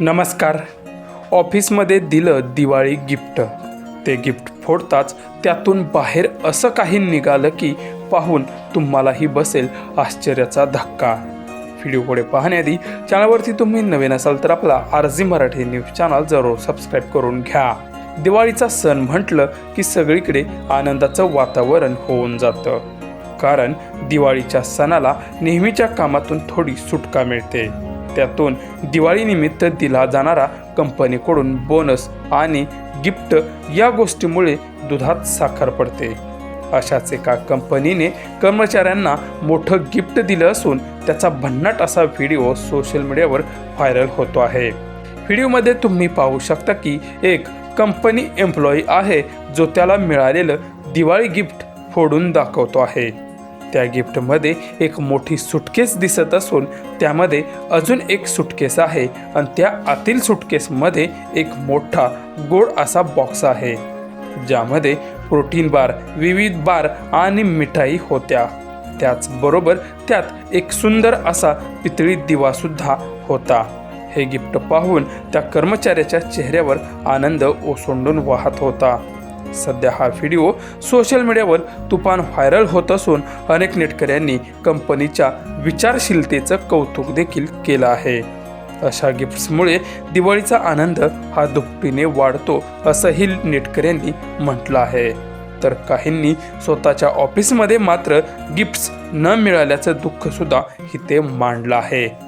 नमस्कार. ऑफिसमध्ये दिलं दिवाळी गिफ्ट. ते गिफ्ट फोडताच त्यातून बाहेर असं काही निघालं की पाहून तुम्हालाही बसेल आश्चर्याचा धक्का. व्हिडिओ पुढे पाहण्याआधी चॅनलवरती तुम्ही नवीन असाल तर आपला आरजी मराठी न्यूज चॅनल जरूर सबस्क्राईब करून घ्या. दिवाळीचा सण म्हटलं की सगळीकडे आनंदाचं वातावरण होऊन जातं. कारण दिवाळीच्या सणाला नेहमीच्या कामातून थोडी सुटका मिळते. त्यातून दिवाळीनिमित्त दिला जाणारा कंपनीकडून बोनस आणि गिफ्ट या गोष्टीमुळे दुधात साखर पडते. अशाच एका कंपनीने कर्मचाऱ्यांना मोठं गिफ्ट दिलं असून त्याचा भन्नाट असा व्हिडिओ सोशल मीडियावर व्हायरल होतो आहे. व्हिडिओमध्ये तुम्ही पाहू शकता की एक कंपनी एम्प्लॉई आहे जो त्याला मिळालेलं दिवाळी गिफ्ट फोडून दाखवतो आहे. त्या गिफ्टमध्ये एक मोठी सुटकेस दिसत असून त्यामध्ये अजून एक सुटकेस आहे आणि त्या आतील सुटकेसमध्ये एक मोठा गोड असा बॉक्स आहे ज्यामध्ये प्रोटीन बार विविध बार आणि मिठाई होत्या. त्याचबरोबर त्यात एक सुंदर असा पितळी दिवासुद्धा होता. हे गिफ्ट पाहून त्या कर्मचाऱ्याच्या चेहऱ्यावर आनंद ओसंडून वाहत होता. सध्या हा व्हिडिओ सोशल मीडियावर तुफान व्हायरल होत असून अनेक नेटकऱ्यांनी कंपनीच्या विचारशीलतेचं कौतुक देखील केलं आहे. अशा गिफ्ट्समुळे दिवाळीचा आनंद हा दुपटीने वाढतो असंही नेटकऱ्यांनी म्हटलं आहे. तर काहींनी स्वतःच्या ऑफिसमध्ये मात्र गिफ्ट्स न मिळाल्याचं दुःख सुद्धा इथे मांडलं आहे.